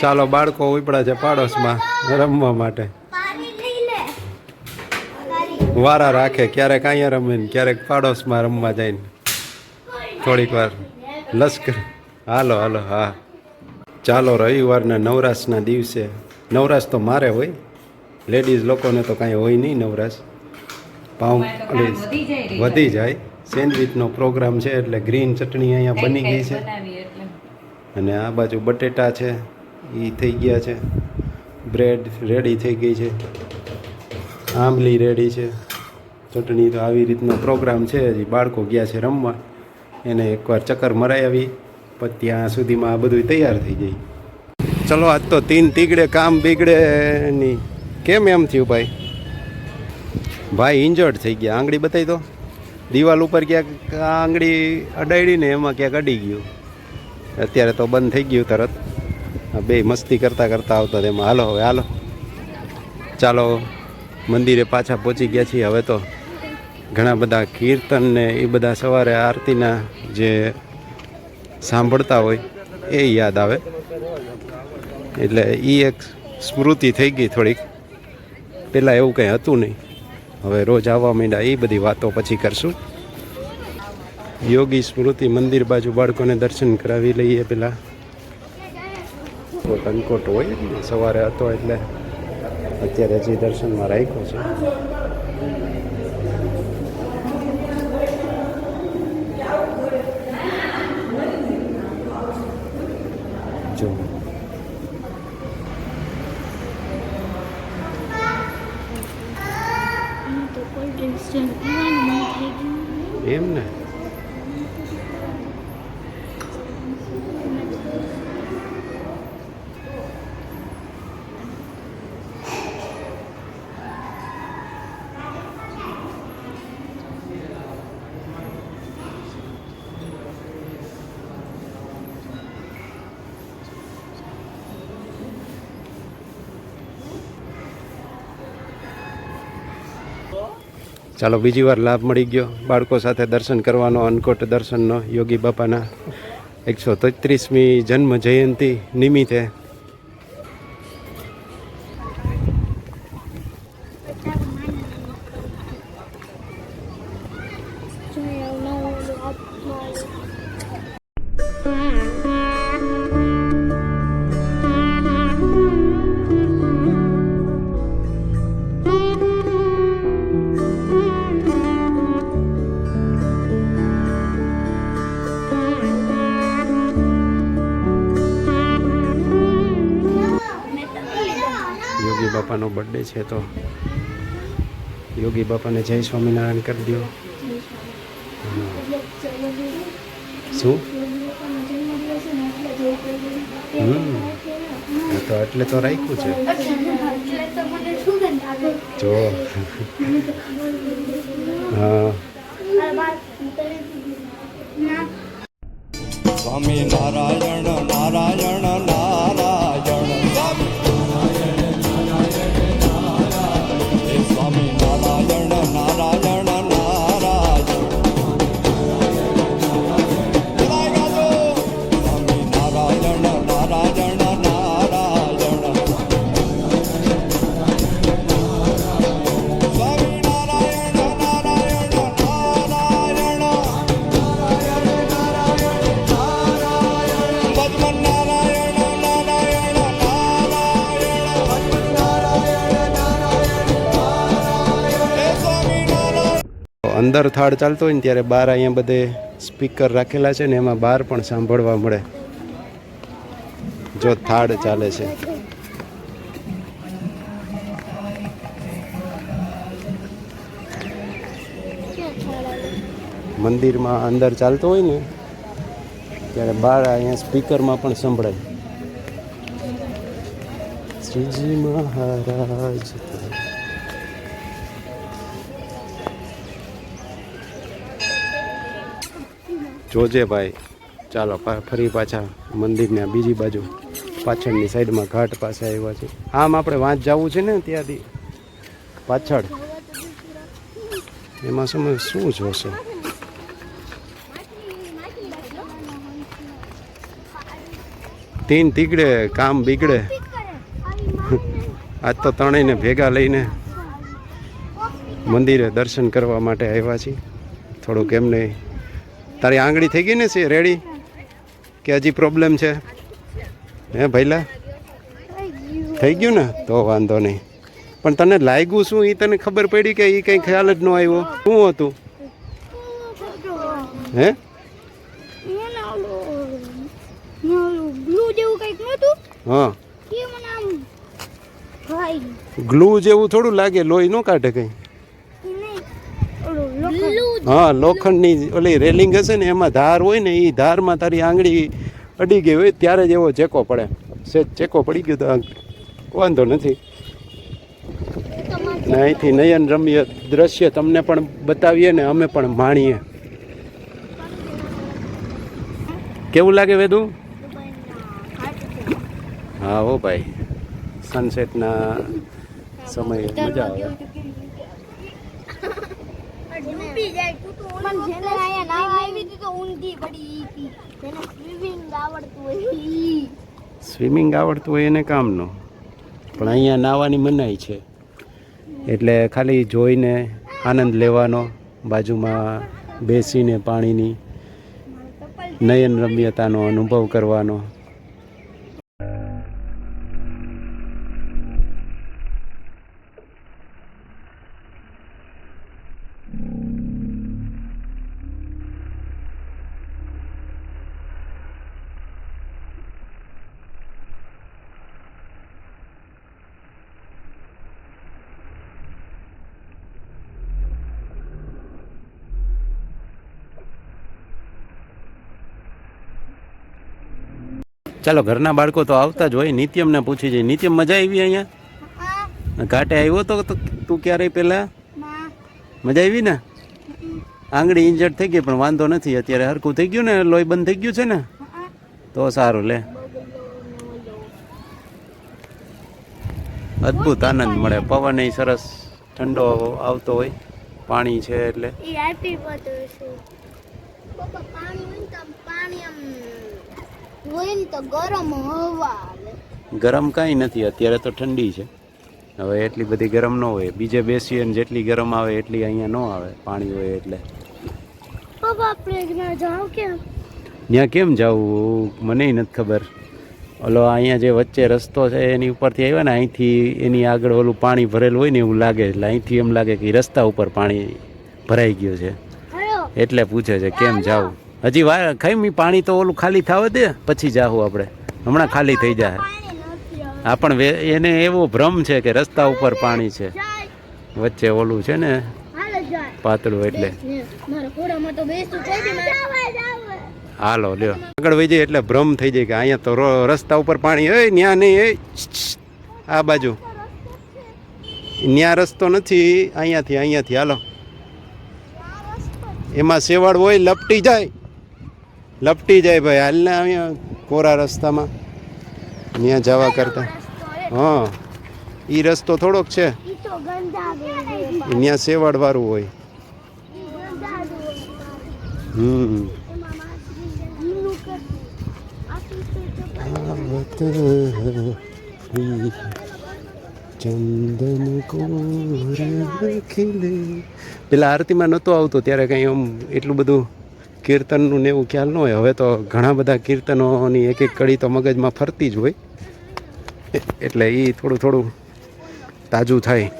ચાલો બાળકો ઉપડા છે પાડોશમાં રમવા માટે. પાણી લઈ લે. વારા રાખે ક્યારેક અહીંયા રમે ને ક્યારેક પાડોશમાં રમવા જાય ને થોડીક વાર લશ્કર. હાલો હાલો હા. ચાલો રવિવારના નવરાશના દિવસે. નવરાશ તો મારે હોય. લેડીઝ લોકોને તો કાંઈ હોય નહીં નવરાશ. પાઉં વધી જાય સેન્ડવિચનો પ્રોગ્રામ છે એટલે ગ્રીન ચટણી અહીંયા બની ગઈ છે. અને આ બાજુ બટેટા છે. એ થઈ ગયા છે. બ્રેડ રેડી થઈ ગઈ છે. આંબલી રેડી છે. ચટણી તો આવી રીતનો પ્રોગ્રામ છે હજી. બાળકો ગયા છે રમવા. એને એકવાર ચક્કર મરાઈ આવી પછી ત્યાં સુધીમાં આ બધું તૈયાર થઈ જાય ચલો, આજ તો તીન તીગડે કામ બીગડે ની. કેમ એમ થયું ભાઈ? ભાઈ ઇન્જર્ડ થઈ ગયા. આંગળી બતાવી દો. દિવાલ ઉપર ક્યાંક આંગળી અડાડીને એમાં ક્યાંક અડી ગયું. અત્યારે તો બંધ થઈ ગયું તરત. બે મસ્તી કરતાં કરતાં આવતા તેમાં હાલો હવે, હાલો. ચાલો, મંદિરે પાછા પહોંચી ગયા છીએ. હવે તો ઘણા બધા કીર્તન ને એ બધા સવારે આરતીના જે સાંભળતા હોય એ યાદ આવે. એટલે એ એક સ્મૃતિ થઈ ગઈ થોડીક. પહેલાં એવું કંઈ હતું નહીં. હવે રોજ આવવા માંડ્યા એ બધી વાતો પછી કરશું. યોગી સ્મૃતિ મંદિર બાજુ બાળકોને દર્શન કરાવી લઈએ પેલા. કોટ અનકોટ હોય ને સવારે હતો એટલે અત્યારે હજી દર્શનમાં રાખ્યો છે. જો. એમ ને? ચાલો બીજી વાર લાભ મળી ગયો. બાળકો સાથે દર્શન કરવાનો અનકોટ દર્શનનો. યોગી બાપાના એકસો તેત્રીસમી જન્મ જયંતિ નિમિત્તે. બાપાનો બર્થડે છે તો યોગી બાપાને જય સ્વામિનારાયણ કરી દો શું? હમ. તો એટલે તો રાખ્યું છે. એટલે તો મને સુગંધ આવે જો. હા. સ્વામી નારાયણ નારાયણ અંદર થાળ ચાલતો હોય ને ત્યારે બહાર અહીંયા બધે સ્પીકર રાખેલા છે ને એમાં બહાર પણ સાંભળવા મળે. જો થાળ ચાલે છે. મંદિરમાં અંદર ચાલતો હોય ને ત્યારે બહાર અહીંયા સ્પીકરમાં પણ સંભળાય. શ્રીજી મહારાજ. જોજે ભાઈ. ચાલો ફરી પાછા મંદિરના બીજી બાજુ, પાછળની સાઈડમાં ઘાટ પાસે આવ્યા છે. આમ આપણે વાંચ જવું છે ને ત્યાંથી? પાછળ. એમાં સમય શું જોશે? તીન તીકડે કામ બીગડે. આજ તો ત્રણેયને ભેગા લઈને મંદિરે દર્શન કરવા માટે આવ્યા છીએ. થોડુંક એમને તારી આંગળી થઈ ગઈ ને છે? રેડી કે હજી પ્રોબ્લેમ છે? હે ભૈલા? થઈ ગયું ને? તો વાંધો નહીં. પણ તને લાગ્યું શું? એ તને ખબર પડી કે એ કંઈ ખ્યાલ જ ન આવ્યો? શું હતું? હે? હા. ગ્લુ જેવું થોડું લાગે. લોહી ન કાઢે કંઈ? હા, લોખંડની ઓલી રેલિંગ હશે ને, એમાં ધાર હોય ને એ ધારમાં તારી આંગળી અડી ગઈ હોય, ત્યારે જ એવો ચેકો પડે. સેજ ચેકો પડી ગયો તો વાંધો નથી. ને અહીંથી નયન રમ્ય દ્રશ્ય તમને પણ બતાવીએ ને, અમે પણ માણીએ. કેવું લાગે વેદુ? હા હો ભાઈ. સનસેટના સમયે મજા આવે. ડૂબી જાય. પણ જેને અહીંયા નાવા આવી હતી તો ઊંધી પડી હતી. જેને સ્વિમિંગ આવડતું હોય સ્વિમિંગ આવડતું હોય એને કામનું. પણ અહીંયા નાવાની મનાઈ છે. એટલે ખાલી જોઈને આનંદ લેવાનો બાજુમાં બેસીને પાણીની નયન રમ્યતાનો અનુભવ કરવાનો. ચાલો ઘરના બાળકો તો આવતા જ હોય. નિત્યમને પૂછી જાય. નિત્યમ મજા આવી અહીંયા? ઘાટે આવ્યો તો તો ક્યારેય પહેલાં? મજા આવી ને? આંગળી ઇન્જર્ડ થઈ ગઈ પણ વાંધો નથી. અત્યારે હરખું થઈ ગયું ને? લોહી બંધ થઈ ગયું છે ને? તો સારું લે. અદ્ભુત આનંદ મળે. પવન સરસ ઠંડો આવતો હોય. પાણી છે એટલે. પાણી હોય તો ગરમ હવા આવે. ગરમ કાંઈ નથી અત્યારે તો ઠંડી છે. હવે એટલી બધી ગરમ ન હોય. બીજે બેસીએ ને જેટલી ગરમ આવે એટલી અહીંયા ન આવે પાણી હોય એટલે. પપ્પા આપણે જાવ કેમ? ત્યાં કેમ જવું? મને નથી ખબર. ઓલો અહીંયા જે વચ્ચે રસ્તો છે એની ઉપરથી આવ્યા ને અહીંથી એની આગળ ઓલું પાણી ભરેલું હોય ને એવું લાગે એટલે અહીંથી એમ લાગે કે રસ્તા ઉપર પાણી ભરાઈ ગયું છે. એટલે પૂછે છે કેમ જાવું? હજી વાર ખાઈ પાણી તો ઓલું ખાલી થવા દે, પછી જાહું આપણે. હમણાં ખાલી થઈ જાય. આ પણ એને એવો ભ્રમ છે કે રસ્તા ઉપર પાણી છે. વચ્ચે ઓલું છે ને, પાતળું એટલે. હાલો, લ્યો. આગળ વહી જાય એટલે ભ્રમ થઈ જાય કે અહીંયા તો રસ્તા ઉપર પાણી હોય ત્યાં નહીં એ આ બાજુ. ત્યાં રસ્તો નથી, અહીંયાથી અહીંયાથી. હાલો. એમાં સેવાળ હોય, લપટી જાય. લપટી જાય ભાઈ. હાલને અહીંયા કોરા રસ્તામાં. ત્યાં જવા કરતા. હા. એ રસ્તો થોડોક છે. ત્યાં સેવાળ હોય. હમ. એમાં ચંદન કોર ખીલે. પેલા આરતીમાં નહોતો આવતો ત્યારે કંઈ આમ એટલું બધું કીર્તનનું ને એવું ખ્યાલ ન હોય. હવે તો ઘણા બધા કીર્તનોની એક એક કડી તો મગજમાં ફરતી જ હોય. એટલે એ થોડું થોડું તાજું થાય.